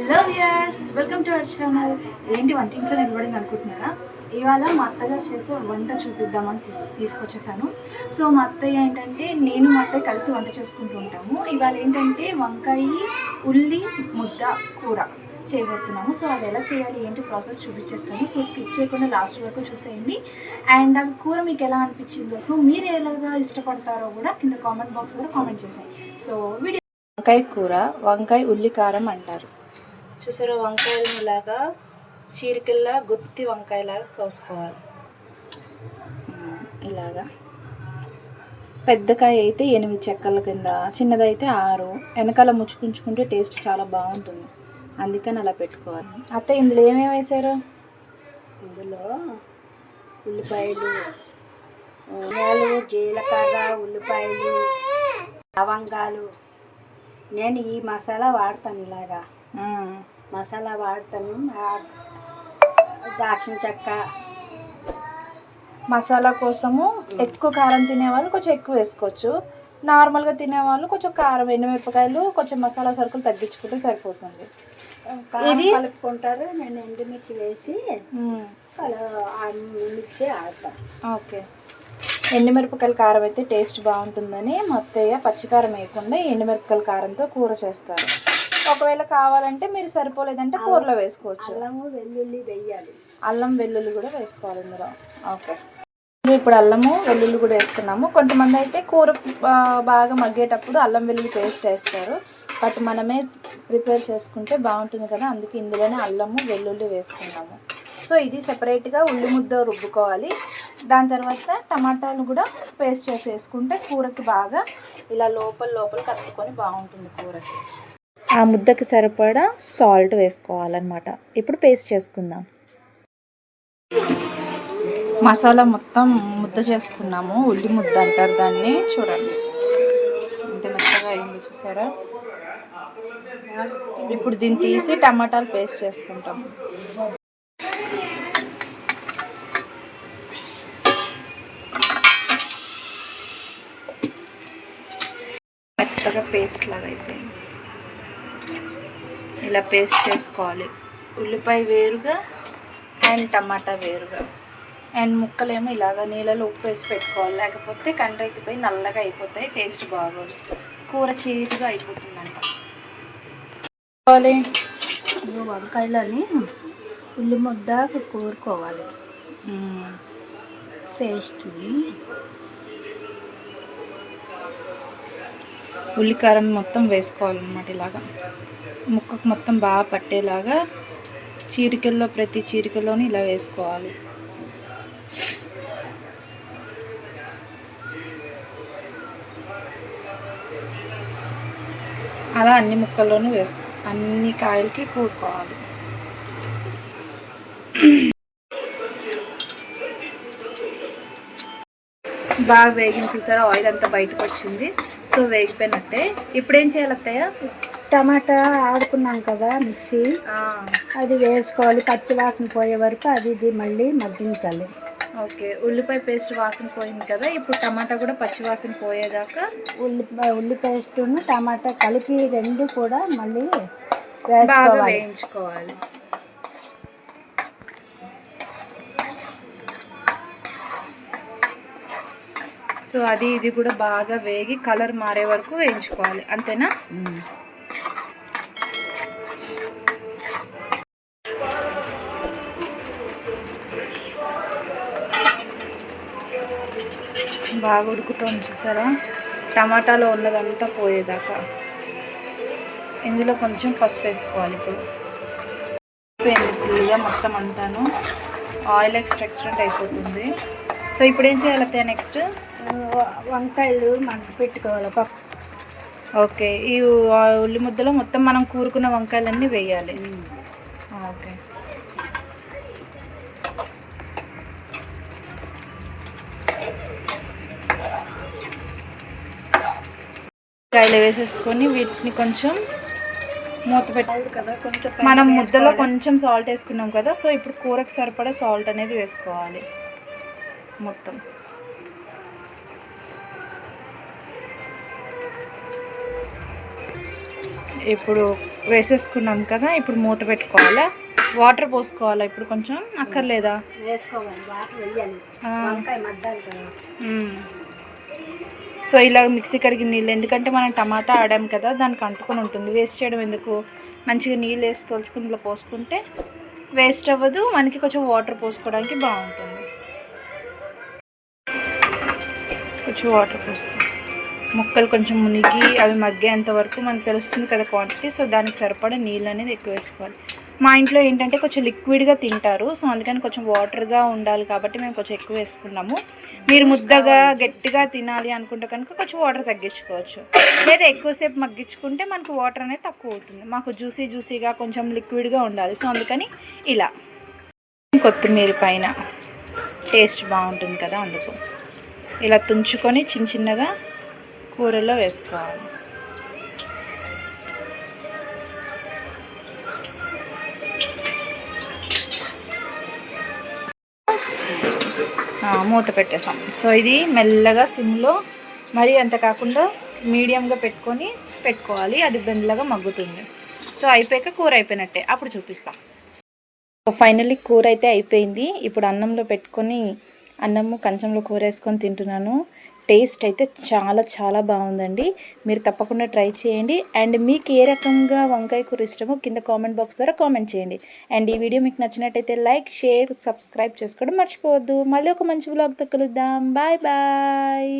Hello viewers welcome to our channel ఏంటి వంటింట్లో నిలబడింది అనుకుంటున్నారా? ఇవాళ మా అత్తగారు చేసే వంట చూపిద్దామని తీస్ తీసుకొచ్చేసాను. సో మా అత్తయ్య ఏంటంటే నేను మా అత్తయ్య కలిసి వంట చేసుకుంటూ ఉంటాము. ఇవాళ ఏంటంటే వంకాయ ఉల్లి ముద్ద కూర చేయబోతున్నాము. సో అది ఎలా చేయాలి ఏంటి ప్రాసెస్ చూపించేస్తాను. సో స్కిప్ చేయకుండా లాస్ట్ వరకు చూసేయండి. అండ్ ఆ కూర మీకు ఎలా అనిపించిందో సో మీరు ఎలాగా ఇష్టపడతారో కూడా కింద కామెంట్ బాక్స్ ద్వారా కామెంట్ చేసేయండి. సో వీడియో వంకాయ కూర వంకాయ ఉల్లి కారం అంటారు. చూసారా? వంకాయలను ఇలాగా చీరికల్లా గుత్తి వంకాయలాగా కోసుకోవాలి. ఇలాగా. పెద్దకాయ అయితే ఎనిమిది చెక్కల కింద చిన్నదైతే ఆరు. వెనకాల ముచ్చుకుంచుకుంటే టేస్ట్ చాలా బాగుంటుంది. అందుకని అలా పెట్టుకోవాలి. అత్త ఇందులో ఏమేమి వేశారు ఇందులో ఉల్లిపాయలు ఆనియాలు జీలకర్ర ఉల్లిపాయలు లవంగాలు. నేను ఈ మసాలా వాడతాను ఇలాగా. మసాలా వాడతాను. దాల్చిన చెక్క. మసాలా కోసము ఎక్కువ కారం తినేవాళ్ళు కొంచెం ఎక్కువ వేసుకోవచ్చు. నార్మల్గా తినేవాళ్ళు కొంచెం కారం ఎండుమిరపకాయలు కొంచెం మసాలా సరుకులు తగ్గించుకుంటే సరిపోతుంది. ఇది? కలుపుకుంటారు. నేను ఎండుమిర్చి వేసి మిక్సీ ఆడతాను. ఓకే. ఎండుమిరపకాయల కారం అయితే టేస్ట్ బాగుంటుందని మా అత్తయ్య పచ్చికారం వేయకుండా ఎండుమిరపకాయల కారంతో కూర చేస్తారు. ఒకవేళ కావాలంటే మీరు సరిపోలేదంటే కూరలో వేసుకోవచ్చు. అల్లము వెల్లుల్లి వెయ్యాలి అల్లం వెల్లుల్లి కూడా వేసుకోవాలి ఇందులో. ఓకే. ఇప్పుడు అల్లము వెల్లుల్లి కూడా వేస్తున్నాము. కొంతమంది అయితే కూర బాగా మగ్గేటప్పుడు అల్లం వెల్లుల్లి పేస్ట్ వేస్తారు. బట్ మనమే ప్రిపేర్ చేసుకుంటే బాగుంటుంది కదా. అందుకే ఇందులోనే అల్లము వెల్లుల్లి వేసుకున్నాము సో ఇది సెపరేట్గా ఉల్లి ముద్ద రుబ్బుకోవాలి. దాని తర్వాత టమాటాలు కూడా పేస్ట్ చేసి వేసుకుంటే కూరకి బాగా ఇలా లోపల లోపల కలుపుకొని బాగుంటుంది కూరకి. ఆ ముద్దకి సరిపడా సాల్ట్ వేసుకోవాలన్నమాట. ఇప్పుడు పేస్ట్ చేసుకుందాం. మసాలా మొత్తం ముద్ద చేసుకున్నాము. ఉల్లి ముద్ద అంటారు దాన్ని. చూడండి. ఇంత మెత్తగా అయింది చూసారా? ఇప్పుడు దీన్ని తీసి టమాటాలు పేస్ట్ చేసుకుంటాము మెత్తగా పేస్ట్ లాగా అయిపోయింది. ఇలా పేస్ట్ చేసుకోవాలి. ఉల్లిపాయ వేరుగా అండ్ టమాటా వేరుగా. అండ్ ముక్కలేమో ఇలాగ నీళ్ళలో ఉప్పు వేసి పెట్టుకోవాలి. లేకపోతే కండ్రెక్కిపోయి నల్లగా అయిపోతాయి. టేస్ట్ బాగోదు. కూర చేతిగా అయిపోతుందంట. వంకాయలని ఉల్లి ముద్ద కూరుకోవాలి. టేస్ట్ని పేస్ట్ని. ఉల్లికారం మొత్తం వేసుకోవాలన్నమాట ఇలాగా. ముక్కకు మొత్తం బాగా పట్టేలాగా చీరికల్లో ప్రతి చీరికలోని ఇలా వేసుకోవాలి. అలా అన్ని ముక్కల్లోనూ వేసుకో అన్ని కాయలకి కూడుకోవాలి బాగా వేగిన ఆయిల్ అంతా బయటకు వచ్చింది సో వేగిపోయినట్టే. ఇప్పుడు ఏం చేయాలి అత్తయ్య? టమాటా ఆడుకున్నాం కదా మిక్సీ. అది వేసుకోవాలి. పచ్చి వాసన పోయే వరకు అది ఇది మళ్ళీ మగ్గించాలి. ఓకే. ఉల్లిపాయ పేస్ట్ వాసన పోయింది కదా ఇప్పుడు టమాటా కూడా పచ్చి వాసన పోయేదాకా? ఉల్లి ఉల్లి పేస్టును టమాటా కలిపి రెండు కూడా మళ్ళీ బాగా వేయించుకోవాలి. సో అది ఇది కూడా బాగా వేగి కలర్ మారే వరకు వేయించుకోవాలి. అంతేనా? బాగా ఉడుకుతుంది చూసారా? టమాటాలో ఉన్నదంతా పోయేదాకా. ఇందులో కొంచెం పసుపు వేసుకోవాలి ఇప్పుడు. ఫుల్గా మొత్తం అంతాను. ఆయిల్ ఎక్స్ట్రాక్షన్ అయిపోతుంది. సో ఇప్పుడు ఏం చేయాలి అత్తయ్య నెక్స్ట్ వంకాయలు మంట పెట్టుకోవాలి పప్పు. ఓకే ఈ ఉల్లి ముద్దలో మొత్తం మనం కూరుకున్న వంకాయలన్నీ వేయాలి. ఓకే. కాయలు వేసేసుకొని వీటిని కొంచెం మూత పెట్టి కదా కొంచెం మనం ముద్దలో కొంచెం సాల్ట్ వేసుకున్నాం కదా సో ఇప్పుడు కూరకు సరిపడా సాల్ట్ అనేది వేసుకోవాలి. మొత్తం. ఇప్పుడు వేసేసుకున్నాం కదా ఇప్పుడు మూత పెట్టుకోవాలా? వాటర్ పోసుకోవాలా ఇప్పుడు కొంచెం? అక్కర్లేదా. సో ఇలా మిక్సీ కడిగిన నీళ్ళు ఎందుకంటే మనం టమాటా ఆడాం కదా దానికి అంటుకొని ఉంటుంది. వేస్ట్ చేయడం ఎందుకు? మంచిగా నీళ్ళు వేసి తోలుచుకుని ఇలా పోసుకుంటే వేస్ట్ అవ్వదు మనకి కొంచెం వాటర్ పోసుకోవడానికి బాగుంటుంది. కొంచెం వాటర్ పోస్తాం. ముక్కలు కొంచెం మునిగి అవి మగ్గేంత వరకు మనకు తెలుస్తుంది కదా క్వాంటిటీ సో దానికి సరిపడా నీళ్ళు అనేది ఎక్కువ వేసుకోవాలి. మా ఇంట్లో ఏంటంటే కొంచెం లిక్విడ్గా తింటారు సో అందుకని కొంచెం వాటర్గా ఉండాలి కాబట్టి మేము కొంచెం ఎక్కువ వేసుకున్నాము. మీరు ముద్దగా గట్టిగా తినాలి అనుకుంటే కనుక కొంచెం వాటర్ తగ్గించుకోవచ్చు. లేదా ఎక్కువసేపు మగ్గించుకుంటే మనకు వాటర్ అనేది తక్కువ అవుతుంది. మాకు జ్యూసీ జ్యూసీగా కొంచెం లిక్విడ్గా ఉండాలి. సో అందుకని ఇలా. కొత్తిమీర పైన. టేస్ట్ బాగుంటుంది కదా అందుకు. ఇలా తుంచుకొని చిన్న చిన్నగా కూరలో వేసుకోవాలి. మూత పెట్టేసాం. సో ఇది మెల్లగా సిమ్లో మరీ అంత కాకుండా మీడియంగా పెట్టుకొని పెట్టుకోవాలి. అది బెండ్లగా మగ్గుతుంది. సో అయిపోయాక కూర అయిపోయినట్టే. అప్పుడు చూపిస్తా. ఫైనల్లీ కూర అయితే అయిపోయింది. ఇప్పుడు అన్నంలో పెట్టుకొని అన్నము కంచంలో కూర వేసుకొని తింటున్నాను. టేస్ట్ అయితే చాలా చాలా బాగుందండి. మీరు తప్పకుండా ట్రై చేయండి. అండ్ మీకు ఏ రకంగా వంకాయ కూర ఇష్టమో కింద కామెంట్ బాక్స్ ద్వారా కామెంట్ చేయండి. అండ్ ఈ వీడియో మీకు నచ్చినట్టయితే లైక్ షేర్ సబ్స్క్రైబ్ చేసుకోవడం మర్చిపోవద్దు. మళ్ళీ ఒక మంచి బ్లాగ్తో కలుద్దాం. Bye bye.